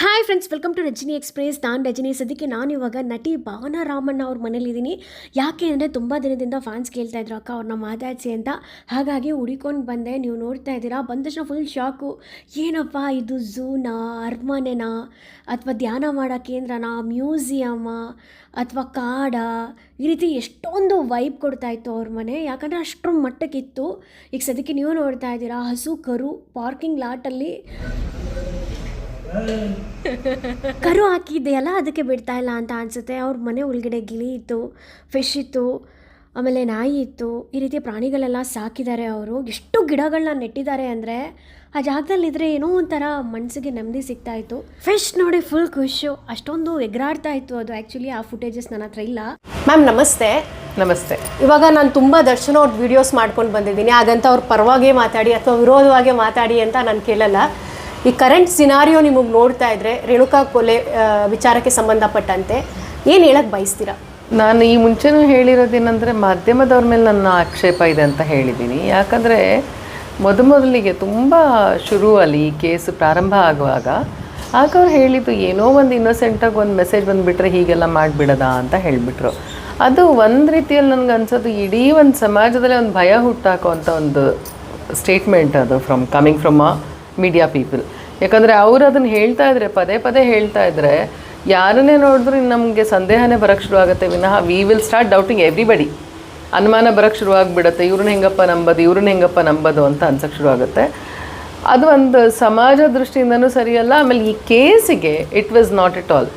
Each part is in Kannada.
Hi friends welcome to Rajani express ನಾನು ರಜನಿ. ಸದ್ಯಕ್ಕೆ ನಾನು ಇವಾಗ ನಟಿ ಭಾವನಾ ರಾಮಣ್ಣ ಅವ್ರ ಮನೇಲಿದ್ದೀನಿ. ಯಾಕೆ ಅಂದರೆ ತುಂಬ ದಿನದಿಂದ ಫ್ಯಾನ್ಸ್ ಕೇಳ್ತಾ ಇದ್ರು ಅಕ್ಕ ಅವ್ರನ್ನ ಮಾತಾಡಿಸಿ ಅಂತ. ಹಾಗಾಗಿ ಹುಡಿಕೊಂಡು ಬಂದೆ. ನೀವು ನೋಡ್ತಾ ಇದ್ದೀರಾ? ಬಂದ ತಕ್ಷಣ ಫುಲ್ ಶಾಕು ಏನಪ್ಪ ಇದು ಝೂನಾ, ಅರಮನೆನಾ? ಅಥವಾ ಧ್ಯಾನ ಮಾಡೋ ಕೇಂದ್ರನಾ? ಮ್ಯೂಸಿಯಮ್ಮ ಅಥವಾ ಕಾಡ? ಈ ರೀತಿ ಎಷ್ಟೊಂದು ವೈಬ್ ಕೊಡ್ತಾ ಇತ್ತು ಅವ್ರ ಮನೆ. ಯಾಕಂದರೆ ಅಷ್ಟರ ಮಟ್ಟಕ್ಕಿತ್ತು. ಈಗ ಸದ್ಯಕ್ಕೆ ನೀವು ನೋಡ್ತಾ ಇದ್ದೀರಾ? ಹಸು, ಕರು ಪಾರ್ಕಿಂಗ್ ಲಾಟಲ್ಲಿ ಕರು ಹಾಕಿದೆಯಲ್ಲ ಅದಕ್ಕೆ ಬಿಡ್ತಾ ಇಲ್ಲ ಅಂತ ಅನಿಸುತ್ತೆ. ಅವ್ರ ಮನೆ ಒಳಗಡೆ ಗಿಳಿ ಇತ್ತು ಫಿಶ್ ಇತ್ತು ಆಮೇಲೆ ನಾಯಿ ಇತ್ತು. ಈ ರೀತಿ ಪ್ರಾಣಿಗಳೆಲ್ಲ ಸಾಕಿದ್ದಾರೆ ಅವರು. ಎಷ್ಟು ಗಿಡಗಳನ್ನ ನೆಟ್ಟಿದ್ದಾರೆ ಅಂದರೆ ಆ ಜಾಗದಲ್ಲಿದ್ದರೆ ಏನೋ ಒಂಥರ ಮನಸ್ಸಿಗೆ ನೆಮ್ಮದಿ ಸಿಗ್ತಾ ಇತ್ತು. ಫಿಶ್ ನೋಡಿ ಫುಲ್ ಖುಷು. ಅಷ್ಟೊಂದು ಎಗರಾಡ್ತಾ ಇತ್ತು ಅದು. ಆ್ಯಕ್ಚುಲಿ ಆ ಫುಟೇಜಸ್ ನನ್ನ ಹತ್ರ ಇಲ್ಲ. ಮ್ಯಾಮ್ ನಮಸ್ತೆ. ನಮಸ್ತೆ. ಇವಾಗ ನಾನು ತುಂಬ ದರ್ಶನ ಅವ್ರ ವಿಡಿಯೋಸ್ ಮಾಡ್ಕೊಂಡು ಬಂದಿದ್ದೀನಿ. ಹಾಗಂತ ಅವ್ರ ಪರವಾಗಿ ಮಾತಾಡಿ ಅಥವಾ ವಿರೋಧವಾಗಿ ಮಾತಾಡಿ ಅಂತ ನಾನು ಕೇಳಲ್ಲ. ಈ ಕರೆಂಟ್ ಸಿನಾರಿಯೋ ನಿಮಗೆ ನೋಡ್ತಾ ಇದ್ರೆ ರೇಣುಕಾ ಕೊಲೆ ವಿಚಾರಕ್ಕೆ ಸಂಬಂಧಪಟ್ಟಂತೆ ಏನು ಹೇಳಕ್ಕೆ ಬಯಸ್ತೀರಾ? ನಾನು ಈ ಮುಂಚೆನೂ ಹೇಳಿರೋದೇನೆಂದರೆ ಮಾಧ್ಯಮದವ್ರ ಮೇಲೆ ನನ್ನ ಆಕ್ಷೇಪ ಇದೆ ಅಂತ ಹೇಳಿದ್ದೀನಿ ಯಾಕಂದರೆ ಮೊದಮೊದಲಿಗೆ ತುಂಬ ಶುರುವಲ್ಲಿ ಈ ಕೇಸ್ ಪ್ರಾರಂಭ ಆಗುವಾಗ ಆಗ ಅವ್ರು ಹೇಳಿದ್ದು ಏನೋ ಒಂದು ಇನ್ನೋಸೆಂಟಾಗಿ ಒಂದು ಮೆಸೇಜ್ ಬಂದುಬಿಟ್ರೆ ಹೀಗೆಲ್ಲ ಮಾಡಿಬಿಡದ ಅಂತ ಹೇಳಿಬಿಟ್ರು. ಅದು ಒಂದು ರೀತಿಯಲ್ಲಿ ನನಗೆ ಅನ್ಸೋದು ಇಡೀ ಒಂದು ಸಮಾಜದಲ್ಲಿ ಒಂದು ಭಯ ಹುಟ್ಟಾಕೋ ಅಂತ ಒಂದು ಸ್ಟೇಟ್ಮೆಂಟ್ ಅದು from coming from a media people ಯಾಕಂದರೆ ಅವ್ರು ಅದನ್ನು ಹೇಳ್ತಾ ಇದ್ರೆ ಪದೇ ಪದೇ ಹೇಳ್ತಾ ಇದ್ರೆ ಯಾರನ್ನೇ ನೋಡಿದ್ರು ನಮಗೆ ಸಂದೇಹನೇ ಬರೋಕ್ಕೆ ಶುರು ಆಗುತ್ತೆ. ವಿನಃ we will start doubting everybody ಅನುಮಾನ ಬರೋಕ್ಕೆ ಶುರು ಆಗಿಬಿಡುತ್ತೆ. ಇವ್ರನ್ನ ಹೆಂಗಪ್ಪ ನಂಬೋದು ಇವ್ರನ್ನ ಹೆಂಗಪ್ಪ ನಂಬೋದು ಅಂತ ಅನ್ಸಕ್ಕೆ ಶುರು ಆಗುತ್ತೆ. ಅದು ಒಂದು ಸಮಾಜ ದೃಷ್ಟಿಯಿಂದನೂ ಸರಿಯಲ್ಲ ಆಮೇಲೆ ಈ ಕೇಸಿಗೆ it was not it all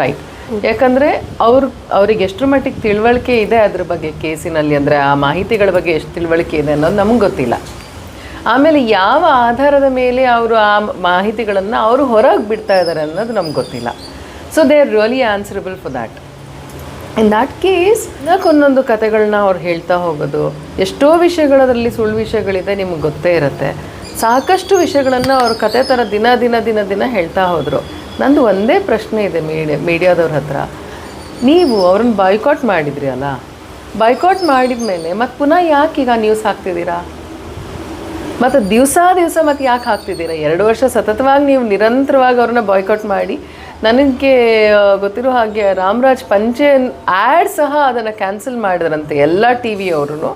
right ಯಾಕಂದರೆ ಅವ್ರು ಅವ್ರಿಗೆ ಎಷ್ಟರ ಮಟ್ಟಿಗೆ ತಿಳುವಳಿಕೆ ಇದೆ ಅದ್ರ ಬಗ್ಗೆ ಕೇಸಿನಲ್ಲಿ? ಅಂದರೆ ಆ ಮಾಹಿತಿಗಳ ಬಗ್ಗೆ ಎಷ್ಟು ತಿಳುವಳಿಕೆ ಇದೆ ಅನ್ನೋದು ನಮ್ಗೆ ಗೊತ್ತಿಲ್ಲ. ಆಮೇಲೆ ಯಾವ ಆಧಾರದ ಮೇಲೆ ಅವರು ಆ ಮಾಹಿತಿಗಳನ್ನು ಅವರು ಹೊರಗೆ ಬಿಡ್ತಾ ಇದ್ದಾರೆ ಅನ್ನೋದು ನಮ್ಗೆ ಗೊತ್ತಿಲ್ಲ. So they are really answerable for that in that case ಒಂದೊಂದು ಕತೆಗಳನ್ನ ಅವ್ರು ಹೇಳ್ತಾ ಹೋಗೋದು? ಎಷ್ಟೋ ವಿಷಯಗಳಲ್ಲಿ ಸುಳ್ಳು ವಿಷಯಗಳಿದೆ, ನಿಮ್ಗೆ ಗೊತ್ತೇ ಇರುತ್ತೆ. ಸಾಕಷ್ಟು ವಿಷಯಗಳನ್ನು ಅವ್ರ ಕತೆ ಥರ ದಿನ ದಿನ ದಿನ ದಿನ ಹೇಳ್ತಾ ಹೋದರು. ನಂದು ಒಂದೇ ಪ್ರಶ್ನೆ ಇದೆ ಮೀಡಿಯಾ, ಮೀಡಿಯಾದವ್ರ ಹತ್ರ. ನೀವು ಅವ್ರನ್ನ ಬಾಯ್ಕಾಟ್ ಮಾಡಿದ್ರಿ ಅಲ್ಲ? ಬಾಯ್ಕಾಟ್ ಮಾಡಿದ ಮೇಲೆ ಮತ್ತೆ ಪುನಃ ಯಾಕೆ ಈಗ ನ್ಯೂಸ್ ಹಾಕ್ತಿದ್ದೀರಾ? ಮತ್ತು ದಿವಸ ದಿವಸ ಮತ್ತೆ ಯಾಕೆ ಹಾಕ್ತಿದ್ದೀರಾ? ಎರಡು ವರ್ಷ ಸತತವಾಗಿ ನೀವು ನಿರಂತರವಾಗಿ ಅವ್ರನ್ನ ಬಾಯ್ಕೌಟ್ ಮಾಡಿ, ನನಗೆ ಗೊತ್ತಿರೋ ಹಾಗೆ ರಾಮರಾಜ್ ಪಂಚೆ ಆ್ಯಡ್ ಸಹ ಅದನ್ನು ಕ್ಯಾನ್ಸಲ್ ಮಾಡಿದ್ರಂತೆ ಎಲ್ಲ ಟಿ ವಿಯವರು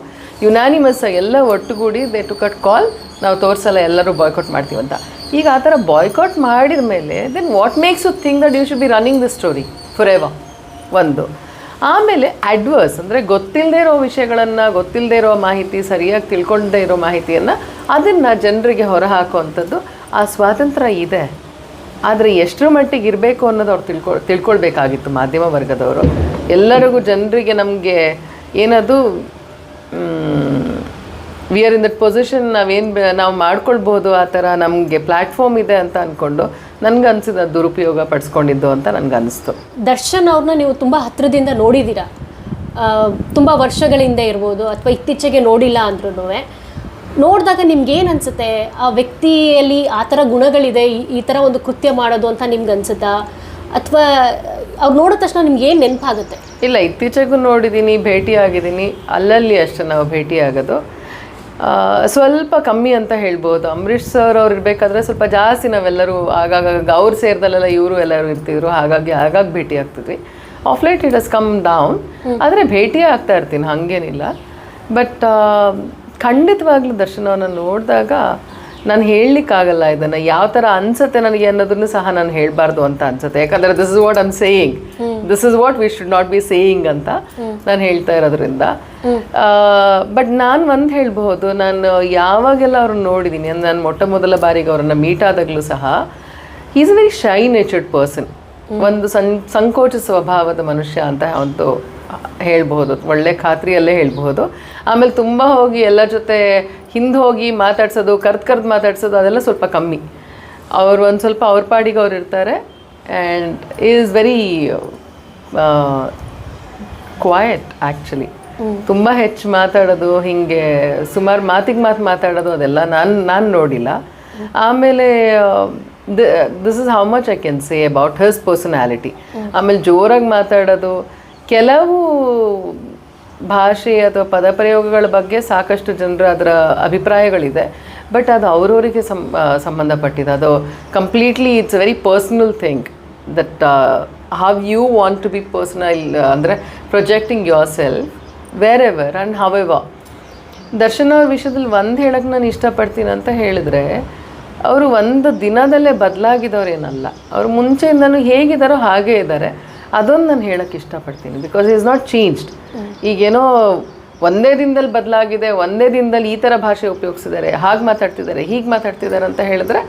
ಯುನಾನಿಮಸ್ ಎಲ್ಲ ಒಟ್ಟುಗೂಡಿ ದೇ ಟು ಕಟ್ ಕಾಲ್ ನಾವು ತೋರಿಸಲ್ಲ, ಎಲ್ಲರೂ ಬಾಯ್ಕೌಟ್ ಅಂತ. ಈಗ ಆ ಥರ ಬಾಯ್ಕೌಟ್ ಮಾಡಿದ ಮೇಲೆ then what makes you think that you should be running the story forever ಒಂದು. ಆಮೇಲೆ ಅಡ್ವರ್ಸ್ ಅಂದರೆ ಗೊತ್ತಿಲ್ಲದೆ ಇರೋ ವಿಷಯಗಳನ್ನು ಗೊತ್ತಿಲ್ಲದೆ ಇರೋ ಮಾಹಿತಿ, ಸರಿಯಾಗಿ ತಿಳ್ಕೊಂಡೇ ಇರೋ ಮಾಹಿತಿಯನ್ನು ಅದನ್ನು ಜನರಿಗೆ ಹೊರಹಾಕುವಂಥದ್ದು ಆ ಸ್ವಾತಂತ್ರ್ಯ ಇದೆ. ಆದರೆ ಎಷ್ಟರ ಮಟ್ಟಿಗೆ ಇರಬೇಕು ಅನ್ನೋದು ಅವ್ರು ತಿಳ್ಕೊ, ತಿಳ್ಕೊಳ್ಬೇಕಾಗಿತ್ತು ಮಾಧ್ಯಮ ವರ್ಗದವರು. ಎಲ್ಲರಿಗೂ ಜನರಿಗೆ ನಮಗೆ ಏನದು we are in that position ನಾವೇನು ನಾವು ಮಾಡ್ಕೊಳ್ಬೋದು ಆ ಥರ ನಮಗೆ ಪ್ಲ್ಯಾಟ್ಫಾರ್ಮ್ ಇದೆ ಅಂತ ಅಂದ್ಕೊಂಡು ನನಗೆ ಅದು ದುರುಪಯೋಗ ಪಡಿಸ್ಕೊಂಡಿದ್ದು ಅಂತ ನನಗೆ ಅನಿಸ್ತು ದರ್ಶನ್ ಅವ್ರನ್ನ ನೀವು ತುಂಬ ಹತ್ತಿರದಿಂದ ನೋಡಿದ್ದೀರಾ ತುಂಬ ವರ್ಷಗಳಿಂದ ಇರ್ಬೋದು ಅಥವಾ ಇತ್ತೀಚೆಗೆ ನೋಡಿಲ್ಲ ಅಂದ್ರೂ ನೋಡಿದಾಗ ನಿಮ್ಗೆ ಏನು ಅನ್ಸುತ್ತೆ ಆ ವ್ಯಕ್ತಿಯಲ್ಲಿ ಆ ಥರ ಗುಣಗಳಿದೆ ಈ- ಥರ ಒಂದು ಕೃತ್ಯ ಮಾಡೋದು ಅಂತ ನಿಮ್ಗೆ ಅನ್ಸುತ್ತಾ ಅಥವಾ ಅವ್ರು ನೋಡಿದ ತಕ್ಷಣ ನಿಮ್ಗೆ ಏನು ನೆನಪಾಗುತ್ತೆ? ಇಲ್ಲ ಇತ್ತೀಚೆಗೂ ನೋಡಿದ್ದೀನಿ ಭೇಟಿ ಆಗಿದ್ದೀನಿ ಅಲ್ಲಲ್ಲಿ ಅಷ್ಟೇ ನಾವು ಭೇಟಿ ಆಗೋದು ಸ್ವಲ್ಪ ಕಮ್ಮಿ ಅಂತ ಹೇಳ್ಬೋದು. ಅಂಬರೀಷ್ ಸರ್ ಅವ್ರು ಇರಬೇಕಾದ್ರೆ ಸ್ವಲ್ಪ ಜಾಸ್ತಿ ನಾವೆಲ್ಲರೂ ಆಗಾಗ ಅವ್ರು ಸೇರಿದಲ್ಲೆಲ್ಲ ಇವರು ಎಲ್ಲರೂ ಇರ್ತಿದ್ರು. ಹಾಗಾಗಿ ಆಗಾಗ ಭೇಟಿ ಆಗ್ತಿದ್ವಿ. Of late it has come down ಆದರೆ ಭೇಟಿ ಆಗ್ತಾ ಇರ್ತೀನಿ ಹಾಗೇನಿಲ್ಲ. ಬಟ್ ಖಂಡಿತವಾಗ್ಲೂ ದರ್ಶನವನ್ನು ನೋಡಿದಾಗ ನಾನು ಹೇಳಲಿಕ್ಕಾಗಲ್ಲ ಇದನ್ನು. ಯಾವ ಥರ ಅನ್ಸುತ್ತೆ ನನಗೆ ಅನ್ನೋದನ್ನು ಸಹ ನಾನು ಹೇಳಬಾರ್ದು ಅಂತ ಅನ್ಸುತ್ತೆ. ಯಾಕಂದರೆ this is what I'm saying this is what we should not be saying ಅಂತ ನಾನು ಹೇಳ್ತಾ ಇರೋದ್ರಿಂದ. ಬಟ್ ನಾನು ಒಂದು ಹೇಳ್ಬಹುದು ನಾನು ಯಾವಾಗೆಲ್ಲ ಅವ್ರನ್ನ ನೋಡಿದ್ದೀನಿ ಅಂದ್ರೆ ನಾನು ಮೊಟ್ಟ ಮೊದಲ ಬಾರಿಗೆ ಅವರನ್ನು ಮೀಟ್ ಆದಾಗಲೂ ಸಹ is a very shy natured person ಒಂದು ಸಂ ಸಂಕೋಚ ಸ್ವಭಾವದ ಮನುಷ್ಯ ಅಂತ ಒಂದು ಹೇಳ್ಬಹುದು. ಒಳ್ಳೆ ಖಾತ್ರಿಯಲ್ಲೇ ಹೇಳ್ಬಹುದು. ಆಮೇಲೆ ತುಂಬ ಹೋಗಿ ಎಲ್ಲರ ಜೊತೆ ಹಿಂದೆ ಹೋಗಿ ಮಾತಾಡ್ಸೋದು ಕರ್ದು ಕರ್ದು ಮಾತಾಡ್ಸೋದು ಅದೆಲ್ಲ ಸ್ವಲ್ಪ ಕಮ್ಮಿ. ಅವ್ರು ಒಂದು ಸ್ವಲ್ಪ ಅವ್ರ ಪಾಡಿಗೆ ಅವ್ರು ಇರ್ತಾರೆ and is very quiet actually ತುಂಬ ಹೆಚ್ಚು ಮಾತಾಡೋದು ಹಿಂಗೆ ಸುಮಾರು ಮಾತಿಗೆ ಮಾತು ಮಾತಾಡೋದು ಅದೆಲ್ಲ ನಾನು ನಾನು ನೋಡಿಲ್ಲ. ಆಮೇಲೆ this is how much I can say about hers personality ಆಮೇಲೆ ಜೋರಾಗಿ ಮಾತಾಡೋದು ಕೆಲವು ಭಾಷೆ ಅಥವಾ ಪದಪ್ರಯೋಗಗಳ ಬಗ್ಗೆ ಸಾಕಷ್ಟು ಜನರ ಅದರ ಅಭಿಪ್ರಾಯಗಳಿದೆ. ಬಟ್ ಅದು ಅವರವರಿಗೆ ಸಂ ಸಂಬಂಧಪಟ್ಟಿದೆ. ಅದು completely it's very personal thing that how you want to be personal ಅಂದರೆ projecting yourself wherever and however Darshan ಅವ್ರ ವಿಷಯದಲ್ಲಿ ಒಂದು ಹೇಳೋಕ್ಕೆ ನಾನು ಇಷ್ಟಪಡ್ತೀನಿ ಅಂತ ಹೇಳಿದ್ರೆ ಅವರು ಒಂದು ದಿನದಲ್ಲೇ ಬದಲಾಗಿದವರೇನಲ್ಲ. ಅವರು ಮುಂಚೆಯಿಂದನೂ ಹೇಗಿದ್ದಾರೋ ಹಾಗೇ ಇದ್ದಾರೆ ಅದೊಂದು ನಾನು ಹೇಳಕ್ಕೆ ಇಷ್ಟಪಡ್ತೀನಿ. ಬಿಕಾಸ್ ಈಸ್ ನಾಟ್ ಚೇಂಜ್ಡ್ ಈಗೇನೋ ಒಂದೇ ದಿನದಲ್ಲಿ ಬದಲಾಗಿದೆ ಒಂದೇ ದಿನದಲ್ಲಿ ಈ ಥರ ಭಾಷೆ ಉಪಯೋಗಿಸಿದ್ದಾರೆ ಹಾಗೆ ಮಾತಾಡ್ತಿದ್ದಾರೆ ಹೀಗೆ ಮಾತಾಡ್ತಿದ್ದಾರೆ ಅಂತ ಹೇಳಿದ್ರೆ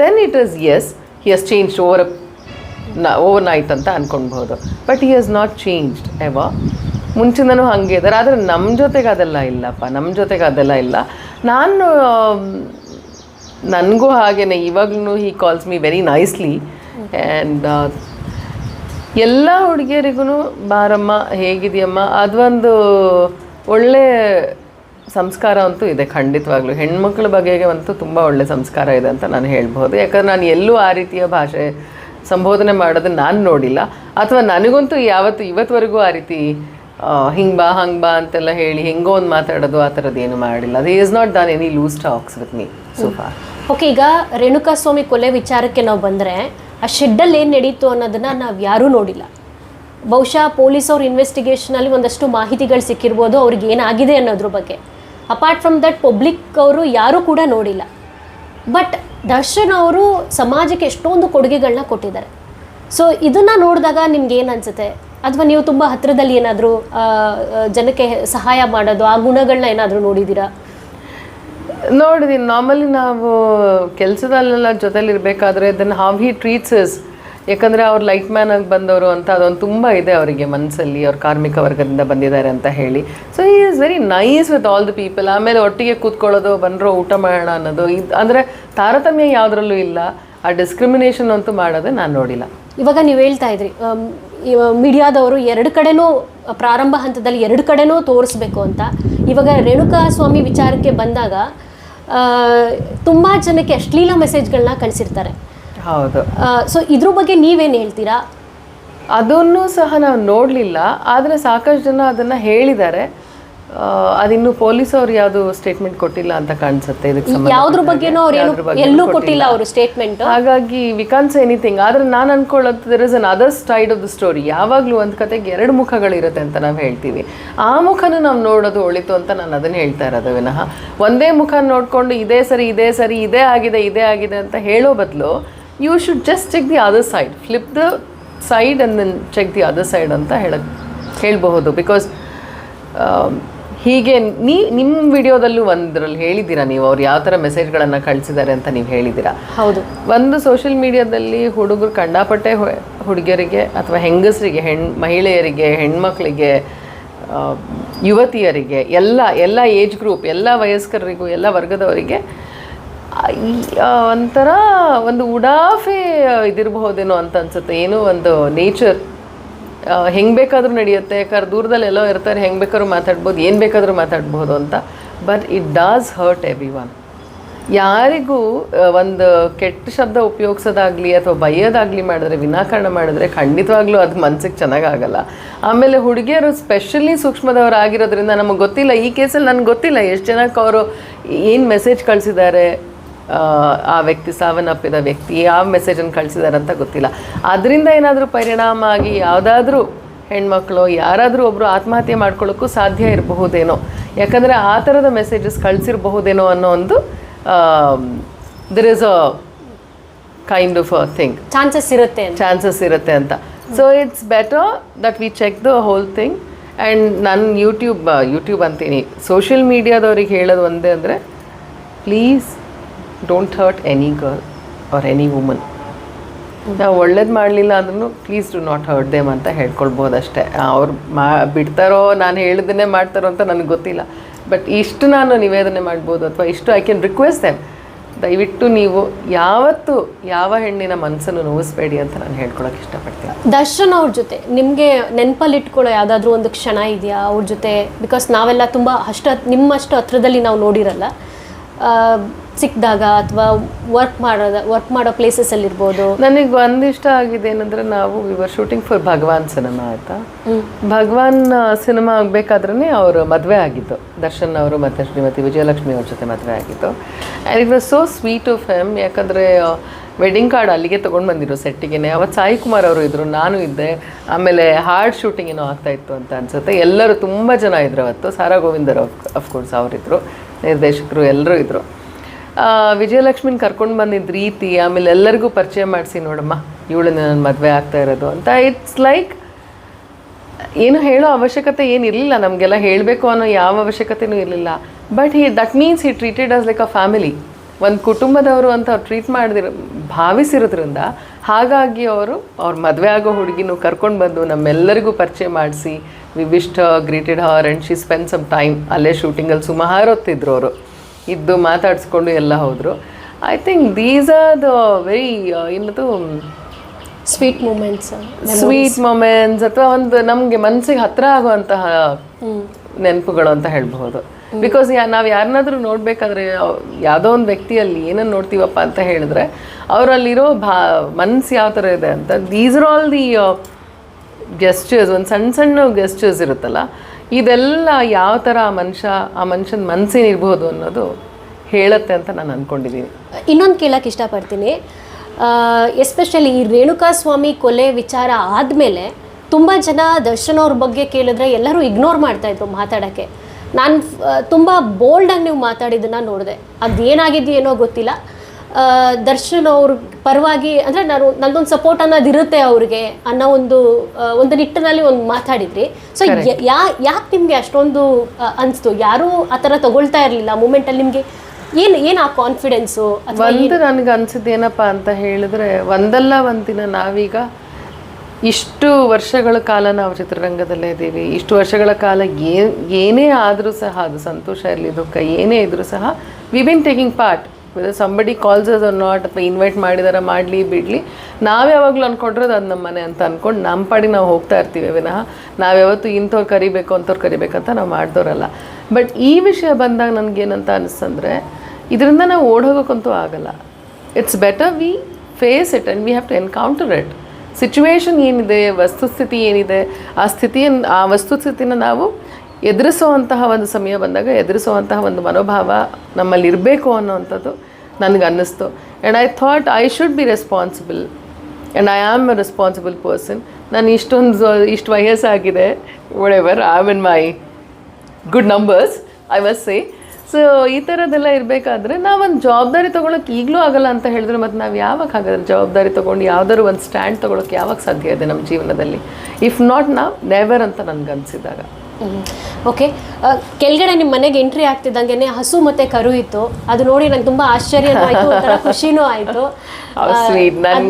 then it is as he has changed ಓವರ್ನ over night ಅಂತ ಅಂದ್ಕೊಳ್ಬೋದು but he has not changed ಎವ ಮುಂಚಿಂದನೂ ಹಾಗೆ ಇದ್ದಾರೆ. ಆದರೆ ನಮ್ಮ ಜೊತೆಗೆ ಅದೆಲ್ಲ ಇಲ್ಲಪ್ಪ. ನಮ್ಮ ಜೊತೆಗೆ ಅದೆಲ್ಲ ಇಲ್ಲ. ನಾನು ನನಗೂ ಹಾಗೇನೆ, ಇವಾಗ್ಲೂ he calls me very nicely and ಎಲ್ಲ ಹುಡುಗಿಯರಿಗೂ ಬಾರಮ್ಮ, ಹೇಗಿದೆಯಮ್ಮ? ಅದೊಂದು ಒಳ್ಳೆ ಸಂಸ್ಕಾರ ಅಂತೂ ಇದೆ, ಖಂಡಿತವಾಗ್ಲೂ. ಹೆಣ್ಮಕ್ಳ ಬಗೆಗೆ ಅಂತೂ ತುಂಬ ಒಳ್ಳೆ ಸಂಸ್ಕಾರ ಇದೆ ಅಂತ ನಾನು ಹೇಳ್ಬೋದು ಯಾಕಂದ್ರೆ ನಾನು ಎಲ್ಲೂ ಆ ರೀತಿಯ ಭಾಷೆ ಸಂಬೋಧನೆ ಮಾಡೋದನ್ನ ನಾನು ನೋಡಿಲ್ಲ. ಅಥವಾ ನನಗಂತೂ ಯಾವತ್ತು, ಇವತ್ತುವರೆಗೂ ಆ ರೀತಿ ಹಿಂಗೆ ಬಾ, ಹಂಗೆ ಬಾ ಅಂತೆಲ್ಲ ಹೇಳಿ ಹೆಂಗೋ ಒಂದು ಮಾತಾಡೋದು ಆ ಥರದ್ದು ಏನು ಮಾಡಿಲ್ಲ. ಅದು is not done any loose talks with me so far okay ಈಗ ರೇಣುಕಾ ಸ್ವಾಮಿ ಕೊಲೆ ವಿಚಾರಕ್ಕೆ ನಾವು ಬಂದರೆ, ಆ ಶೆಡ್ಡಲ್ಲಿ ಏನು ನಡೀತು ಅನ್ನೋದನ್ನು ನಾವು ಯಾರೂ ನೋಡಿಲ್ಲ. ಬಹುಶಃ ಪೊಲೀಸ್ ಅವ್ರ ಇನ್ವೆಸ್ಟಿಗೇಷನಲ್ಲಿ ಒಂದಷ್ಟು ಮಾಹಿತಿಗಳು ಸಿಕ್ಕಿರ್ಬೋದು, ಅವ್ರಿಗೆ ಏನಾಗಿದೆ ಅನ್ನೋದ್ರ ಬಗ್ಗೆ. ಅಪಾರ್ಟ್ ಫ್ರಮ್ ದಟ್ ಪಬ್ಲಿಕ್ ಅವರು ಯಾರೂ ಕೂಡ ನೋಡಿಲ್ಲ. ಬಟ್ ದರ್ಶನ್ ಅವರು ಸಮಾಜಕ್ಕೆ ಎಷ್ಟೊಂದು ಕೊಡುಗೆಗಳನ್ನ ಕೊಟ್ಟಿದ್ದಾರೆ. ಸೊ ಇದನ್ನು ನೋಡಿದಾಗ ನಿಮ್ಗೆ ಏನು ಅನ್ಸುತ್ತೆ? ಅಥವಾ ನೀವು ತುಂಬ ಹತ್ತಿರದಲ್ಲಿ ಏನಾದರೂ ಜನಕ್ಕೆ ಸಹಾಯ ಮಾಡೋದು, ಆ ಗುಣಗಳನ್ನ ಏನಾದರೂ ನೋಡಿದ್ದೀರಾ? ನೋಡಿದೀನಿ ನಾರ್ಮಲಿ ನಾವು ಕೆಲಸದಲ್ಲೆಲ್ಲ ಜೊತೆಲಿರ್ಬೇಕಾದ್ರೆ then how he treats is ಯಾಕಂದರೆ ಅವ್ರು ಲೈಟ್ ಮ್ಯಾನ್ ಆಗಿ ಬಂದವರು ಅಂತ ಅದೊಂದು ತುಂಬ ಇದೆ ಅವರಿಗೆ ಮನಸ್ಸಲ್ಲಿ ಅವ್ರ ಕಾರ್ಮಿಕ ವರ್ಗದಿಂದ ಬಂದಿದ್ದಾರೆ ಅಂತ ಹೇಳಿ. ಸೊ ಈ is very nice with all the people ಆಮೇಲೆ ಒಟ್ಟಿಗೆ ಕೂತ್ಕೊಳ್ಳೋದು, ಬಂದರೂ ಊಟ ಮಾಡೋಣ ಅನ್ನೋದು, ಇದು ಅಂದರೆ ತಾರತಮ್ಯ ಯಾವುದ್ರಲ್ಲೂ ಇಲ್ಲ. ಆ ಡಿಸ್ಕ್ರಿಮಿನೇಷನ್ ಅಂತೂ ಮಾಡೋದೇ ನಾನು ನೋಡಿಲ್ಲ. ಇವಾಗ ನೀವು ಹೇಳ್ತಾ ಇದ್ರಿ ಮೀಡಿಯಾದವರು ಎರಡು ಕಡೆನೂ ಪ್ರಾರಂಭ ಹಂತದಲ್ಲಿ ಎರಡು ಕಡೆನೂ ತೋರಿಸ್ಬೇಕು ಅಂತ. ಇವಾಗ ರೇಣುಕಾ ಸ್ವಾಮಿ ವಿಚಾರಕ್ಕೆ ಬಂದಾಗ ತುಂಬ ಜನಕ್ಕೆ ಅಶ್ಲೀಲ ಮೆಸೇಜ್ಗಳನ್ನ ಕಳಿಸಿರ್ತಾರೆ. ಹೌದು. ಸೊ ಇದ್ರ ಬಗ್ಗೆ ನೀವೇನು ಹೇಳ್ತೀರಾ? ಅದನ್ನು ಸಹ ನಾವು ನೋಡಲಿಲ್ಲ ಆದರೆ ಸಾಕಷ್ಟು ಜನ ಅದನ್ನು ಹೇಳಿದ್ದಾರೆ. ಅದಿನ್ನು ಪೊಲೀಸ್ ಅವ್ರು ಯಾವುದು ಸ್ಟೇಟ್ಮೆಂಟ್ ಕೊಟ್ಟಿಲ್ಲ ಅಂತ ಕಾಣಿಸುತ್ತೆ ಇದಕ್ಕೆ ಯಾವ್ದ್ರ ಬಗ್ಗೆನೂ. ಅವ್ರು ಯಾವ್ದ್ರ ಏನು ಎಲ್ಲೂ ಕೊಟ್ಟಿಲ್ಲ. ಅವರು ಸ್ಟೇಟ್ಮೆಂಟ್ ಹಾಗಾಗಿ ವಿಕಾನ್ಸ್ ಎನಿಥಿಂಗ್ ಆದ್ರೆ ನಾನು ಅನ್ಕೊಳ್ಳೋದು there is another side of the story ಯಾವಾಗಲೂ ಒಂದ್ ಕತೆಗೆ ಎರಡು ಮುಖಗಳಿರುತ್ತೆ ಅಂತ ನಾವು ಹೇಳ್ತೀವಿ. ಆ ಮುಖನ ನಾವು ನೋಡೋದು ಒಳಿತು ಅಂತ ನಾನು ಅದನ್ನ ಹೇಳ್ತಾ ಇರೋದು ವಿನಃ. ಒಂದೇ ಮುಖ ನೋಡ್ಕೊಂಡು ಇದೇ ಸರಿ ಇದೇ ಸರಿ ಇದೇ ಆಗಿದೆ ಇದೇ ಆಗಿದೆ ಅಂತ ಹೇಳೋ ಬದಲು you should just check the other side flip the side and check the other side ಅಂತ ಹೇಳಕ್ ಹೇಳಬಹುದು. ಬಿಕಾಸ್ ಹೀಗೆ ನೀ ನಿಮ್ಮ ವಿಡಿಯೋದಲ್ಲೂ ಒಂದರಲ್ಲಿ ಹೇಳಿದ್ದೀರಾ ನೀವು ಅವ್ರು ಯಾವ ಥರ ಮೆಸೇಜ್ಗಳನ್ನು ಕಳಿಸಿದ್ದಾರೆ ಅಂತ ನೀವು ಹೇಳಿದ್ದೀರಾ? ಹೌದು. ಒಂದು ಸೋಷಿಯಲ್ ಮೀಡಿಯಾದಲ್ಲಿ ಹುಡುಗರು ಕಂಡಾಪಟ್ಟೆ ಹುಡುಗಿಯರಿಗೆ ಅಥವಾ ಹೆಂಗಸರಿಗೆ ಹೆಣ್ ಮಹಿಳೆಯರಿಗೆ ಹೆಣ್ಮಕ್ಳಿಗೆ ಯುವತಿಯರಿಗೆ ಎಲ್ಲ ಎಲ್ಲ ಏಜ್ ಗ್ರೂಪ್ ಎಲ್ಲ ವಯಸ್ಕರಿಗೂ ಎಲ್ಲ ವರ್ಗದವರಿಗೆ ಒಂಥರ ಒಂದು ಉಡಾಫೆ ಇದಿರಬಹುದೇನೋ ಅಂತ ಅನ್ಸುತ್ತೆ. ಏನೋ ಒಂದು ನೇಚರ್. ಹೆಂಗೆ ಬೇಕಾದರೂ ನಡೆಯುತ್ತೆ, ಯಾಕಂದ್ರೆ ದೂರದಲ್ಲಿ ಎಲ್ಲೋ ಇರ್ತಾರೆ, ಹೆಂಗೆ ಬೇಕಾದ್ರೂ ಮಾತಾಡ್ಬೋದು, ಏನು ಬೇಕಾದರೂ ಮಾತಾಡ್ಬೋದು ಅಂತ. But it does hurt everyone ಯಾರಿಗೂ ಒಂದು ಕೆಟ್ಟ ಶಬ್ದ ಉಪಯೋಗಿಸೋದಾಗಲಿ ಅಥವಾ ಬೈಯೋದಾಗಲಿ ಮಾಡಿದ್ರೆ, ವಿನಾಕಾರಣ ಮಾಡಿದ್ರೆ ಖಂಡಿತವಾಗ್ಲೂ ಅದು ಮನ್ಸಿಗೆ ಚೆನ್ನಾಗಾಗಲ್ಲ. ಆಮೇಲೆ ಹುಡುಗಿಯರು ಸ್ಪೆಷಲಿ ಸೂಕ್ಷ್ಮದವರು ಆಗಿರೋದ್ರಿಂದ ನಮಗೆ ಗೊತ್ತಿಲ್ಲ. ಈ ಕೇಸಲ್ಲಿ ನನಗೆ ಗೊತ್ತಿಲ್ಲ. ಎಷ್ಟು ಜನಕ್ಕೆ ಅವರು ಏನು ಮೆಸೇಜ್ ಕಳಿಸಿದ್ದಾರೆ ಆ, ವ್ಯಕ್ತಿ ಸಾವನ್ನಪ್ಪಿದ ವ್ಯಕ್ತಿ ಯಾವ ಮೆಸೇಜನ್ನು ಕಳಿಸಿದ್ದಾರೆ ಅಂತ ಗೊತ್ತಿಲ್ಲ. ಅದರಿಂದ ಏನಾದರೂ ಪರಿಣಾಮ ಆಗಿ ಯಾವುದಾದ್ರೂ ಹೆಣ್ಮಕ್ಳು ಯಾರಾದರೂ ಒಬ್ಬರು ಆತ್ಮಹತ್ಯೆ ಮಾಡ್ಕೊಳ್ಳೋಕ್ಕೂ ಸಾಧ್ಯ ಇರಬಹುದೇನೋ. ಯಾಕಂದರೆ ಆ ಥರದ ಮೆಸೇಜಸ್ ಕಳಿಸಿರಬಹುದೇನೋ ಅನ್ನೋ ಒಂದು there is a kind of a thing chances ಇರುತ್ತೆ ಚಾನ್ಸಸ್ ಇರುತ್ತೆ ಅಂತ. So it's better that we check the whole thing and ನಾನು ಯೂಟ್ಯೂಬ್ ಯೂಟ್ಯೂಬ್ ಅಂತೀನಿ. ಸೋಷಿಯಲ್ ಮೀಡಿಯಾದವ್ರಿಗೆ ಹೇಳೋದು ಒಂದೇ ಅಂದರೆ please don't hurt any girl or any woman ನಾವು ಒಳ್ಳೇದು ಮಾಡಲಿಲ್ಲ ಅಂದ್ರೂ please do not hurt them ಅಂತ ಹೇಳ್ಕೊಳ್ಬೋದಷ್ಟೇ. ಅವ್ರು ಮಾ, ಬಿಡ್ತಾರೋ, ನಾನು ಹೇಳಿದ್ದನ್ನೇ ಮಾಡ್ತಾರೋ ಅಂತ ನನಗೆ ಗೊತ್ತಿಲ್ಲ. ಬಟ್ ಇಷ್ಟು ನಾನು ನಿವೇದನೆ ಮಾಡ್ಬೋದು ಅಥವಾ ಇಷ್ಟು ಐ ಕ್ಯಾನ್ ರಿಕ್ವೆಸ್ಟ್ ದೆಮ್ ದಯವಿಟ್ಟು ನೀವು ಯಾವತ್ತು ಯಾವ ಹೆಣ್ಣಿನ ಮನಸ್ಸನ್ನು ನೋವಿಸ್ಬೇಡಿ ಅಂತ ನಾನು ಹೇಳ್ಕೊಳಕ್ಕೆ ಇಷ್ಟಪಡ್ತೀನಿ. ದರ್ಶನ್ ಅವ್ರ ಜೊತೆ, ನಿಮಗೆ ನೆನಪಲ್ಲಿ ಇಟ್ಕೊಳ್ಳೋ ಯಾವುದಾದ್ರೂ ಒಂದು ಕ್ಷಣ ಇದೆಯಾ ಅವ್ರ ಜೊತೆ? ಬಿಕಾಸ್ ನಾವೆಲ್ಲ ತುಂಬ ಅಷ್ಟು, ನಿಮ್ಮಷ್ಟು ಹತ್ರದಲ್ಲಿ ನಾವು ನೋಡಿರಲ್ಲ. ಸಿಕ್ಕಿದಾಗ ಅಥವಾ ವರ್ಕ್ ಮಾಡೋದ ವರ್ಕ್ ಮಾಡೋ ಪ್ಲೇಸಸಲ್ಲಿ ಇರ್ಬೋದು? ನನಗೆ ಒಂದಿಷ್ಟ ಆಗಿದೆ ಏನಂದ್ರೆ ನಾವು we were shooting for Bhagavan cinema ಆಯ್ತಾ? ಭಗವಾನ್ ಸಿನಿಮಾ ಆಗ್ಬೇಕಾದ್ರೆ ಅವರು ಮದುವೆ ಆಗಿತ್ತು ದರ್ಶನ್ ಅವರು ಮತ್ತು ಶ್ರೀಮತಿ ವಿಜಯಲಕ್ಷ್ಮಿ ಅವ್ರ ಜೊತೆ ಮದುವೆ ಆಗಿತ್ತು and it was so sweet of him ಯಾಕಂದರೆ ವೆಡ್ಡಿಂಗ್ ಕಾರ್ಡ್ ಅಲ್ಲಿಗೆ ತೊಗೊಂಡು ಬಂದಿರೋ ಸೆಟ್ಟಿಗೆ ಅವತ್ತು ಸಾಯಿ ಕುಮಾರ್ ಅವರು ಇದ್ದರು ನಾನು ಇದ್ದೆ. ಆಮೇಲೆ ಹಾರ್ಡ್ ಶೂಟಿಂಗ್ ಏನೋ ಆಗ್ತಾ ಇತ್ತು ಅಂತ ಅನ್ಸುತ್ತೆ. ಎಲ್ಲರೂ ತುಂಬ ಜನ ಇದ್ರು ಅವತ್ತು. ಸಾರಾ ಗೋವಿಂದರ್ ಅಫ್ಕೋರ್ಸ್ ಅವರಿದ್ದರು ನಿರ್ದೇಶಕರು ಎಲ್ಲರೂ ಇದ್ದರು ವಿಜಯಲಕ್ಷ್ಮಿನ ಕರ್ಕೊಂಡು ಬಂದಿದ್ದ ರೀತಿ, ಆಮೇಲೆ ಎಲ್ಲರಿಗೂ ಪರಿಚಯ ಮಾಡಿಸಿ ನೋಡಮ್ಮ, ಇವಳನ್ನ ನನ್ನ ಮದುವೆ ಆಗ್ತಾ ಇರೋದು ಅಂತ. ಇಟ್ಸ್ ಲೈಕ್ ಏನು ಹೇಳೋ ಅವಶ್ಯಕತೆ ಏನಿರಲಿಲ್ಲ, ನಮಗೆಲ್ಲ ಹೇಳಬೇಕು ಅನ್ನೋ ಯಾವ ಅವಶ್ಯಕತೆನೂ ಇರಲಿಲ್ಲ. But he that means he treated as like a family ಒಂದು ಕುಟುಂಬದವರು ಅಂತ ಅವ್ರು ಟ್ರೀಟ್ ಮಾಡಿದಿರೋ, ಭಾವಿಸಿರೋದ್ರಿಂದ, ಹಾಗಾಗಿ ಅವರು ಅವ್ರ ಮದುವೆ ಆಗೋ ಹುಡುಗಿನೂ ಕರ್ಕೊಂಡು ಬಂದು ನಮ್ಮೆಲ್ಲರಿಗೂ ಪರಿಚಯ ಮಾಡಿಸಿ we wished greeted her and she spend some time ಅಲ್ಲೇ ಶೂಟಿಂಗಲ್ಲಿ ಸುಮಾರು ಹೊತ್ತಿದ್ರು ಅವರು. ಇದ್ದು ಮಾತಾಡಿಸ್ಕೊಂಡು ಎಲ್ಲ ಹೋದರು. I think these are the very ಏನದು ಸ್ವೀಟ್ ಮೂಮೆಂಟ್ಸ್ ಸ್ವೀಟ್ ಮೂಮೆಂಟ್ಸ್ ಅಥವಾ ಒಂದು ನಮಗೆ ಮನಸ್ಸಿಗೆ ಹತ್ರ ಆಗುವಂತಹ ನೆನಪುಗಳು ಅಂತ ಹೇಳ್ಬಹುದು. ಬಿಕಾಸ್ ನಾವು ಯಾರನ್ನಾದ್ರೂ ನೋಡ್ಬೇಕಾದ್ರೆ ಯಾವುದೋ ಒಂದು ವ್ಯಕ್ತಿಯಲ್ಲಿ ಏನನ್ನು ನೋಡ್ತೀವಪ್ಪ ಅಂತ ಹೇಳಿದ್ರೆ ಅವರಲ್ಲಿರೋ ಭಾ ಮನ್ಸು ಯಾವ ಥರ ಇದೆ ಅಂತ these are all the gestures ಒಂದು ಸಣ್ಣ ಸಣ್ಣ ಗೆಸ್ಟರ್ಸ್ ಇರುತ್ತಲ್ಲ ಇದೆಲ್ಲ ಯಾವ ಥರ ಆ ಮನುಷ್ಯ ಆ ಮನುಷ್ಯನ ಮನಸ್ಸೇನಿರ್ಬೋದು ಅನ್ನೋದು ಹೇಳುತ್ತೆ ಅಂತ ನಾನು ಅಂದ್ಕೊಂಡಿದ್ದೀನಿ ಇನ್ನೊಂದು ಕೇಳಕ್ಕೆ ಇಷ್ಟಪಡ್ತೀನಿ. ಎಸ್ಪೆಷಲಿ ಈ ರೇಣುಕಾ ಸ್ವಾಮಿ ಕೊಲೆ ವಿಚಾರ ಆದಮೇಲೆ ತುಂಬ ಜನ ದರ್ಶನ್ ಅವ್ರ ಬಗ್ಗೆ ಕೇಳಿದ್ರೆ ಎಲ್ಲರೂ ಇಗ್ನೋರ್ ಮಾಡ್ತಾ ಇದ್ರು ಮಾತಾಡೋಕ್ಕೆ. ನಾನು ತುಂಬ ಬೋಲ್ಡಾಗಿ ನೀವು ಮಾತಾಡಿದ್ದನ್ನು ನೋಡಿದೆ. ಅದೇನಾಗಿದೆಯೇನೋ ಗೊತ್ತಿಲ್ಲ. ಆ, ದರ್ಶನ್ ಅವ್ರ ಪರವಾಗಿ ಅಂದರೆ ನಾನು ನನ್ನೊಂದು ಸಪೋರ್ಟ್ ಅನ್ನೋದು ಇರುತ್ತೆ ಅವ್ರಿಗೆ ಅನ್ನೋ ಒಂದು ಒಂದು ನಿಟ್ಟಿನಲ್ಲಿ ಒಂದು ಮಾತಾಡಿದ್ರಿ. ಸೊ ಯಾ ಯಾಕೆ ನಿಮಗೆ ಅಷ್ಟೊಂದು ಅನಿಸ್ತು? ಯಾರೂ ಆ ಥರ ತಗೊಳ್ತಾ ಇರಲಿಲ್ಲ. ಮೂಮೆಂಟಲ್ಲಿ ನಿಮಗೆ ಏನು ಏನು ಆ ಕಾನ್ಫಿಡೆನ್ಸು ಒಂದು ನನಗೆ ಅನ್ಸಿದ್ದು ಏನಪ್ಪ ಅಂತ ಹೇಳಿದ್ರೆ ಒಂದಲ್ಲ ಒಂದಿನ ನಾವೀಗ ಇಷ್ಟು ವರ್ಷಗಳ ಕಾಲ ನಾವು ಚಿತ್ರರಂಗದಲ್ಲೇ ಇದ್ದೀವಿ. ಇಷ್ಟು ವರ್ಷಗಳ ಕಾಲ ಏನ್ ಏನೇ ಆದರೂ ಸಹ ಅದು ಸಂತೋಷ ಇರಲಿ ದುಃಖ ಏನೇ ಇದ್ರೂ ಸಹ we been taking part somebody calls us not ಅಥವಾ ಇನ್ವೈಟ್ ಮಾಡಿದಾರ, ಮಾಡಲಿ, ಬಿಡಲಿ. ನಾವು ಯಾವಾಗಲೂ ಅಂದ್ಕೊಂಡ್ರೆ ಅದು ನಮ್ಮ ಮನೆ ಅಂತ ಅಂದ್ಕೊಂಡು ನಮ್ಮ ಪಾಡಿ ನಾವು ಹೋಗ್ತಾ ಇರ್ತೀವಿ ವಿನಃ. ನಾವು ಯಾವತ್ತು ಇಂಥವ್ರು ಕರಿಬೇಕು, ಅಂಥವ್ರು ಕರಿಬೇಕಂತ ನಾವು ಮಾಡ್ದೋರಲ್ಲ. ಬಟ್ ಈ ವಿಷಯ ಬಂದಾಗ ನನಗೇನಂತ ಅನಿಸ್ತಂದ್ರೆ ಇದರಿಂದ ನಾವು ಓಡೋಗೋಕ್ಕಂತೂ ಆಗಲ್ಲ. It's better we face it and we have to encounter it situation ಏನಿದೆ, ವಸ್ತುಸ್ಥಿತಿ ಏನಿದೆ, ಆ ಸ್ಥಿತಿಯನ್ನು ಆ ವಸ್ತುಸ್ಥಿತಿನ ನಾವು ಎದುರಿಸುವಂತಹ ಒಂದು ಸಮಯ ಬಂದಾಗ, ಎದುರಿಸುವಂತಹ ಒಂದು ಮನೋಭಾವ ನಮ್ಮಲ್ಲಿ ಇರಬೇಕು ಅನ್ನೋವಂಥದ್ದು ನನಗೆ ಅನ್ನಿಸ್ತು and I thought I should be responsible and I am a responsible person ನಾನು ಇಷ್ಟೊಂದು ಇಷ್ಟು ವಯಸ್ಸಾಗಿದೆ. Ever I am in my good numbers I was say so ಈ ಥರದ್ದೆಲ್ಲ ಇರಬೇಕಾದ್ರೆ ನಾವೊಂದು ಜವಾಬ್ದಾರಿ ತೊಗೊಳಕ್ಕೆ ಈಗಲೂ ಆಗಲ್ಲ ಅಂತ ಹೇಳಿದ್ರೆ, ಮತ್ತು ನಾವು ಯಾವಾಗ ಹಾಗಾದ್ರೆ ಜವಾಬ್ದಾರಿ ತೊಗೊಂಡು ಯಾವ್ದಾದ್ರು ಒಂದು ಸ್ಟ್ಯಾಂಡ್ ತೊಗೊಳಕ್ಕೆ ಯಾವಾಗ ಸಾಧ್ಯ ಇದೆ ನಮ್ಮ ಜೀವನದಲ್ಲಿ? ಇಫ್ ನಾಟ್ ನಾವು ನೆವರ್ ಅಂತ ನನಗನ್ಸಿದಾಗ. ಓಕೆ ಕೆಳಗಡೆ ನಿಮ್ಮ ಮನೆಗೆ ಎಂಟ್ರಿ ಆಗ್ತಿದ್ದಂಗೆ ಹಸು ಮತ್ತೆ ಕರು ಇತ್ತು. ಅದು ನೋಡಿ ನಂಗೆ ತುಂಬಾ ಆಶ್ಚರ್ಯ ಆಯ್ತು ಖುಷಿನೂ ಆಯ್ತು.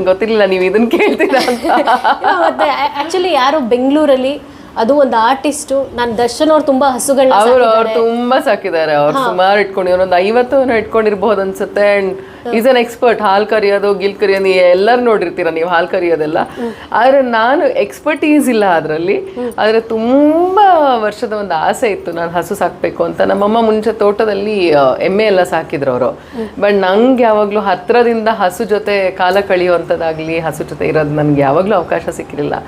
ಗೊತ್ತಿಲ್ಲ ನನ್ಗೆ ನೀವು ಇದನ್ನ ಕೇಳ್ತೀರಾ ಮತ್ತೆ ಆಕ್ಚುಲಿ ಯಾರು ಬೆಂಗಳೂರಲ್ಲಿ ಅದು ಒಂದು ಆರ್ಟಿಸ್ಟ್ ನಾನು ದರ್ಶನ್ ಅವ್ರು ತುಂಬಾ ಹಸುಗಳನ್ನ ಅವ್ರು ಅವ್ರು ತುಂಬಾ ಸಾಕಿದ್ದಾರೆ. ಅವ್ರು ಸುಮಾರು ಇಟ್ಕೊಂಡು ಒಂದು ಐವತ್ತು ಇಟ್ಕೊಂಡಿರಬಹುದು ಅನ್ಸುತ್ತೆ. ಅಂಡ್ ಈಸ್ ಅನ್ ಎಕ್ಸ್ಪರ್ಟ್ ಹಾಲ್ ಕರಿಯೋದು ಗಿಲ್ ಕರಿಯೋದು ಎಲ್ಲರೂ ನೋಡಿರ್ತೀರ ನೀವು ಹಾಲ್ ಕರಿಯೋದೆಲ್ಲ. ಆದ್ರೆ ನಾನು ಎಕ್ಸ್ಪರ್ಟೀಸ್ ಇಲ್ಲ ಅದರಲ್ಲಿ. ಆದ್ರೆ ತುಂಬಾ ವರ್ಷದ ಒಂದು ಆಸೆ ಇತ್ತು ನಾನು ಹಸು ಸಾಕ್ಬೇಕು ಅಂತ. ನಮ್ಮಮ್ಮ ಮುಂಚೆ ತೋಟದಲ್ಲಿ ಎಮ್ಮೆ ಎಲ್ಲ ಸಾಕಿದ್ರು ಅವರು. ಬಟ್ ನಂಗೆ ಯಾವಾಗ್ಲೂ ಹತ್ರದಿಂದ ಹಸು ಜೊತೆ ಕಾಲ ಕಳಿಯುವಂಥದ್ದಾಗ್ಲಿ ಹಸು ಜೊತೆ ಇರೋದು ನನ್ಗೆ ಯಾವಾಗ್ಲೂ ಅವಕಾಶ ಸಿಕ್ಕಿರಲಿಲ್ಲ.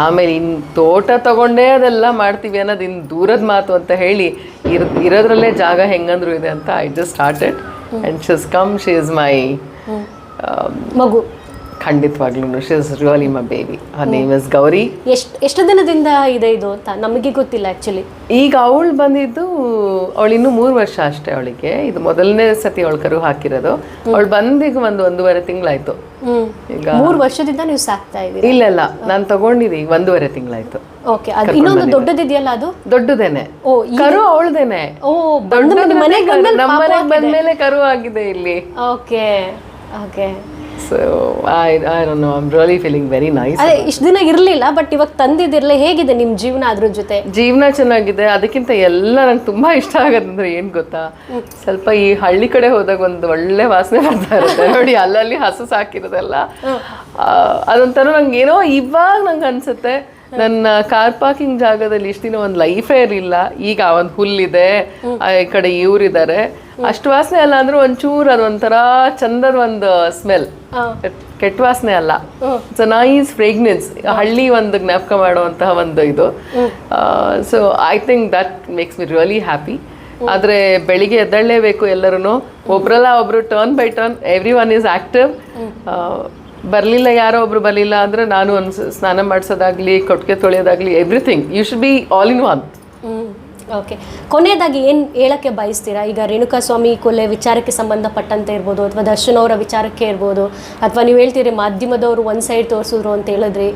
ಆಮೇಲೆ ಇನ್ನು ತೋಟ ತಗೊಂಡೇ ಅದೆಲ್ಲ ಮಾಡ್ತೀವಿ ಅನ್ನೋದು ಇನ್ನು ದೂರದ ಮಾತು ಅಂತ ಹೇಳಿ ಇರ್ ಇರೋದ್ರಲ್ಲೇ ಜಾಗ ಹೆಂಗಂದ್ರು ಇದೆ ಅಂತ I just started and she's come she is my ಮಗು. ಖಂಡಿತವಾಗ್ಲೂ she is really my baby ಆ ನೇಮ್ ಇಸ್ ಗೌರಿ. ಎಷ್ಟು ಎಷ್ಟು ದಿನದಿಂದ ಇದೆ ಇದು ಅಂತ ನಮಗೆ ಗೊತ್ತಿಲ್ಲ ಆ್ಯಕ್ಚುಲಿ ಈಗ ಅವಳು ಬಂದಿದ್ದು ಅವಳು ಇನ್ನೂ ಮೂರು ವರ್ಷ ಅಷ್ಟೇ ಅವಳಿಗೆ. ಇದು ಮೊದಲನೇ ಸತಿ ಅವಳು ಕರು ಹಾಕಿರೋದು. ಅವಳು ಬಂದಿಗೆ ಒಂದು ಒಂದೂವರೆ ತಿಂಗಳಾಯ್ತು. ಈಗ ಮೂರು ವರ್ಷದಿಂದ ನೀವು ಸಾಕ್ತಾ ಇದ್ದೀರಿ? ಇಲ್ಲ ಇಲ್ಲ. ನಾನು ತಗೊಂಡಿದ್ದೆ ಈಗ ಒಂದೂವರೆ ತಿಂಗಳಾಯ್ತು. ಓಕೆ ಅದು ಇನ್ನೊಂದು ದೊಡ್ಡದಿದೆಯಲ್ಲ ಅದು? ದೊಡ್ಡದೇನೆ. ಓ ಕರು ಅವಳದೇನೆ. ಓ ಬಂದ ಮನೆಗೆ ಬಂದ್ಮೇಲೆ ಕರು ಆಗಿದೆ ಇಲ್ಲಿ. Okay okay. So I I don't know I am really feeling very nice ಅದೇ ಇಷ್ಟು ದಿನ ಇರಲಿಲ್ಲ ಬಟ್ ಇವಾಗ ತಂದಿದ್ದಿರಲಿ ಹೇಗಿದೆ ನಿಮ್ಮ ಜೀವನ ಅದ್ರ ಜೊತೆ? ಜೀವನ ಚೆನ್ನಾಗಿದೆ. ಅದಕ್ಕಿಂತ ಎಲ್ಲ ನಂಗೆ ತುಂಬಾ ಇಷ್ಟ ಆಗೋದಂದ್ರೆ ಏನು ಗೊತ್ತಾ? ಸ್ವಲ್ಪ ಈ ಹಳ್ಳಿ ಕಡೆ ಹೋದಾಗ ಒಂದು ಒಳ್ಳೆ ವಾಸನೆ ಬರ್ತಾ ಇರುತ್ತೆ. ನೋಡಿ ಅಲ್ಲಲ್ಲಿ ಹಸು ಸಾಕಿರೋದೆಲ್ಲ. ಅದೊಂಥರ ನಂಗೆ ಏನೋ ಇವಾಗ ನಂಗೆ ಅನ್ಸುತ್ತೆ. ನನ್ನ ಕಾರ್ ಪಾರ್ಕಿಂಗ್ ಜಾಗದಲ್ಲಿ ಇಷ್ಟು ದಿನ ಒಂದು ಲೈಫೇ ಇರಲಿಲ್ಲ. ಈಗ ಒಂದು ಹುಲ್ಲಿದೆ ಈ ಕಡೆ ಇವ್ರಿದ್ದಾರೆ ಅಷ್ಟು ವಾಸನೆ ಅಲ್ಲ ಅಂದ್ರೆ ಒಂಚೂರು ಅದೊಂಥರ ಚಂದದ ಒಂದು ಸ್ಮೆಲ್ ಕೆಟ್ಟ ವಾಸನೆ ಅಲ್ಲ. ಇಟ್ಸ್ ನೈಸ್ ಫ್ರೇಗ್ನೆನ್ಸ್ ಹಳ್ಳಿ ಒಂದು ಜ್ಞಾಪಕ ಮಾಡುವಂತಹ ಒಂದು ಇದು. So I think that makes me really happy ಆದರೆ ಬೆಳಿಗ್ಗೆ ಎದ್ದಳ್ಳೇಬೇಕು ಎಲ್ಲರೂ ಒಬ್ರಲ್ಲ ಒಬ್ರು turn by turn everyone is active ಬರಲಿಲ್ಲ ಯಾರೋ ಒಬ್ರು ಬರಲಿಲ್ಲ ಅಂದರೆ ನಾನು ಒಂದು ಸ್ನಾನ ಮಾಡಿಸೋದಾಗಲಿ ಕೊಟ್ಟಿಗೆ ತೊಳೆಯೋದಾಗಲಿ everything you should be all in one okay ಕೊನೆಯದಾಗಿ ಏನು ಹೇಳಕ್ಕೆ ಬಯಸ್ತೀರಾ? ಈಗ ರೇಣುಕಾ ಸ್ವಾಮಿ ಕೊಲೆ ವಿಚಾರಕ್ಕೆ ಸಂಬಂಧಪಟ್ಟಂತೆ ಇರ್ಬೋದು ಅಥವಾ ದರ್ಶನ್ ಅವರ ವಿಚಾರಕ್ಕೆ ಇರ್ಬೋದು ಅಥವಾ ನೀವು ಹೇಳ್ತೀರಿ ಮಾಧ್ಯಮದವರು ಒಂದು ಸೈಡ್ ತೋರಿಸಿದ್ರು ಅಂತ ಹೇಳಿದ್ರಿ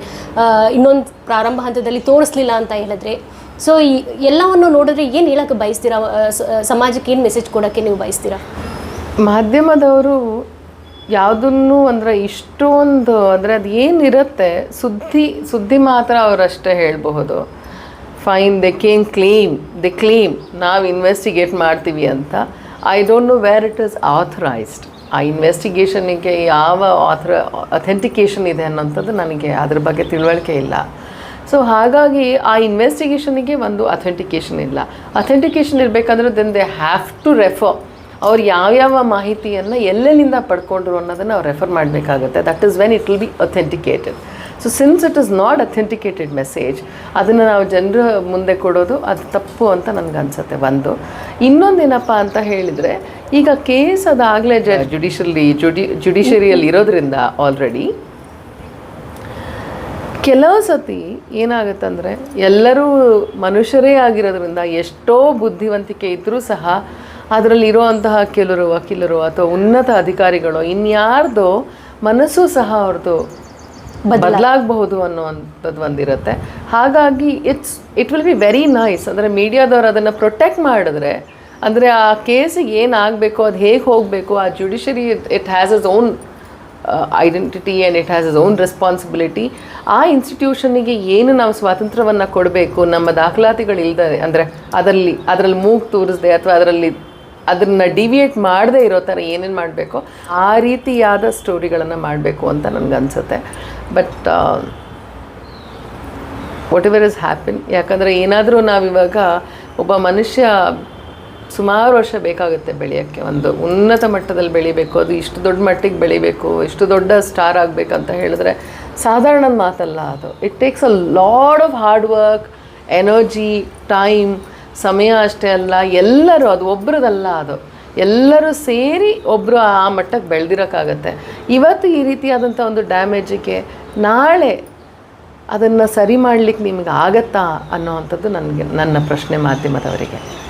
ಇನ್ನೊಂದು ಪ್ರಾರಂಭ ಹಂತದಲ್ಲಿ ತೋರಿಸ್ಲಿಲ್ಲ ಅಂತ ಹೇಳಿದ್ರಿ. ಸೊ ಈ ಎಲ್ಲವನ್ನು ನೋಡಿದ್ರೆ ಏನು ಹೇಳಕ್ಕೆ ಬಯಸ್ತೀರಾ? ಸಮಾಜಕ್ಕೆ ಏನು ಮೆಸೇಜ್ ಕೊಡೋಕ್ಕೆ ನೀವು ಬಯಸ್ತೀರಾ? ಮಾಧ್ಯಮದವರು ಯಾವುದನ್ನು ಅಂದರೆ ಇಷ್ಟೊಂದು, ಅಂದರೆ ಅದು ಏನಿರುತ್ತೆ, ಸುದ್ದಿ ಸುದ್ದಿ ಮಾತ್ರ ಅವರಷ್ಟೇ ಹೇಳಬಹುದು. Fine they can claim they claim ನಾವು ಇನ್ವೆಸ್ಟಿಗೇಟ್ ಮಾಡ್ತೀವಿ ಅಂತ. I don't know where it is authorised ಆ ಇನ್ವೆಸ್ಟಿಗೇಷನಿಗೆ ಯಾವ ಆಥರ ಅಥೆಂಟಿಕೇಷನ್ ಇದೆ ಅನ್ನೋಂಥದ್ದು ನನಗೆ ಅದ್ರ ಬಗ್ಗೆ ತಿಳುವಳಿಕೆ ಇಲ್ಲ. ಸೊ ಹಾಗಾಗಿ ಆ ಇನ್ವೆಸ್ಟಿಗೇಷನಿಗೆ ಒಂದು ಅಥೆಂಟಿಕೇಷನ್ ಇಲ್ಲ. Authentication ಇರಬೇಕಂದ್ರೆ then they have to refer ಅವ್ರು ಯಾವ್ಯಾವ ಮಾಹಿತಿಯನ್ನು ಎಲ್ಲೆಲ್ಲಿಂದ ಪಡ್ಕೊಂಡ್ರು ಅನ್ನೋದನ್ನು ಅವ್ರು ರೆಫರ್ ಮಾಡಬೇಕಾಗುತ್ತೆ. That is when it will be authenticated so since it is not authenticated message ಅದನ್ನು ನಾವು ಜನರ ಮುಂದೆ ಕೊಡೋದು, ಅದು ತಪ್ಪು ಅಂತ ನನಗೆ ಅನ್ಸುತ್ತೆ ಒಂದು. ಇನ್ನೊಂದೇನಪ್ಪ ಅಂತ ಹೇಳಿದರೆ, ಈಗ ಕೇಸ್ ಅದಾಗಲೇ ಜ ಜುಡಿಷಿಯಲಿ ಜುಡಿ ಜುಡಿಷರಿಯಲ್ಲಿ ಇರೋದ್ರಿಂದ ಆಲ್ರೆಡಿ ಕೆಲವು ಸತಿ ಏನಾಗುತ್ತಂದರೆ, ಎಲ್ಲರೂ ಮನುಷ್ಯರೇ ಆಗಿರೋದ್ರಿಂದ ಎಷ್ಟೋ ಬುದ್ಧಿವಂತಿಕೆ ಇದ್ದರೂ ಸಹ ಅದರಲ್ಲಿ ಇರುವಂತಹ ಕೆಲವರು ವಕೀಲರು ಅಥವಾ ಉನ್ನತ ಅಧಿಕಾರಿಗಳು ಇನ್ಯಾರ್ದು ಮನಸ್ಸು ಸಹ ಅವ್ರದ್ದು ಬದಲಾಗಬಹುದು ಅನ್ನುವಂಥದ್ದು ಒಂದಿರುತ್ತೆ ಹಾಗಾಗಿ it's it will be very nice ಅಂದರೆ ಮೀಡಿಯಾದವ್ರು ಅದನ್ನು ಪ್ರೊಟೆಕ್ಟ್ ಮಾಡಿದ್ರೆ ಅಂದರೆ ಆ ಕೇಸಿಗೆ ಏನಾಗಬೇಕು ಅದು ಹೇಗೆ ಹೋಗಬೇಕು ಆ judiciary it has its own identity and it has its own responsibility ಆ ಇನ್ಸ್ಟಿಟ್ಯೂಷನಿಗೆ ಏನು ನಾವು ಸ್ವಾತಂತ್ರ್ಯವನ್ನು ಕೊಡಬೇಕು ನಮ್ಮ ದಾಖಲಾತಿಗಳು ಇಲ್ಲದೆ ಅಂದರೆ ಅದರಲ್ಲಿ ಅದರಲ್ಲಿ ಮೂಗು ತೂರಿಸದೆ ಅಥವಾ ಅದರಲ್ಲಿ ಅದನ್ನು ಡಿವಿಯೇಟ್ ಮಾಡದೇ ಇರೋ ಥರ ಏನೇನು ಮಾಡಬೇಕು ಆ ರೀತಿಯಾದ ಸ್ಟೋರಿಗಳನ್ನು ಮಾಡಬೇಕು ಅಂತ ನನಗನ್ಸುತ್ತೆ. But whatever is happen ಯಾಕಂದರೆ ಏನಾದರೂ ನಾವಿವಾಗ ಒಬ್ಬ ಮನುಷ್ಯ ಸುಮಾರು ವರ್ಷ ಬೇಕಾಗುತ್ತೆ ಬೆಳೆಯೋಕ್ಕೆ. ಒಂದು ಉನ್ನತ ಮಟ್ಟದಲ್ಲಿ ಬೆಳಿಬೇಕು, ಅದು ಇಷ್ಟು ದೊಡ್ಡ ಮಟ್ಟಿಗೆ ಬೆಳಿಬೇಕು, ಇಷ್ಟು ದೊಡ್ಡ ಸ್ಟಾರ್ ಆಗಬೇಕಂತ ಹೇಳಿದ್ರೆ ಸಾಧಾರಣದ ಮಾತಲ್ಲ ಅದು. It takes a lot of hard work energy time ಸಮಯ ಅಷ್ಟೇ ಅಲ್ಲ, ಎಲ್ಲರೂ ಅದು ಒಬ್ರದಲ್ಲ ಅದು. ಎಲ್ಲರೂ ಸೇರಿ ಒಬ್ಬರು ಆ ಮಟ್ಟಕ್ಕೆ ಬೆಳೆದಿರೋಕ್ಕಾಗತ್ತೆ. ಇವತ್ತು ಈ ರೀತಿಯಾದಂಥ ಒಂದು ಡ್ಯಾಮೇಜಿಗೆ ನಾಳೆ ಅದನ್ನು ಸರಿ ಮಾಡಲಿಕ್ಕೆ ನಿಮಗೆ ಆಗತ್ತಾ ಅನ್ನೋವಂಥದ್ದು ನನಗೆ, ನನ್ನ ಪ್ರಶ್ನೆ ಮಾಧ್ಯಮದವರಿಗೆ.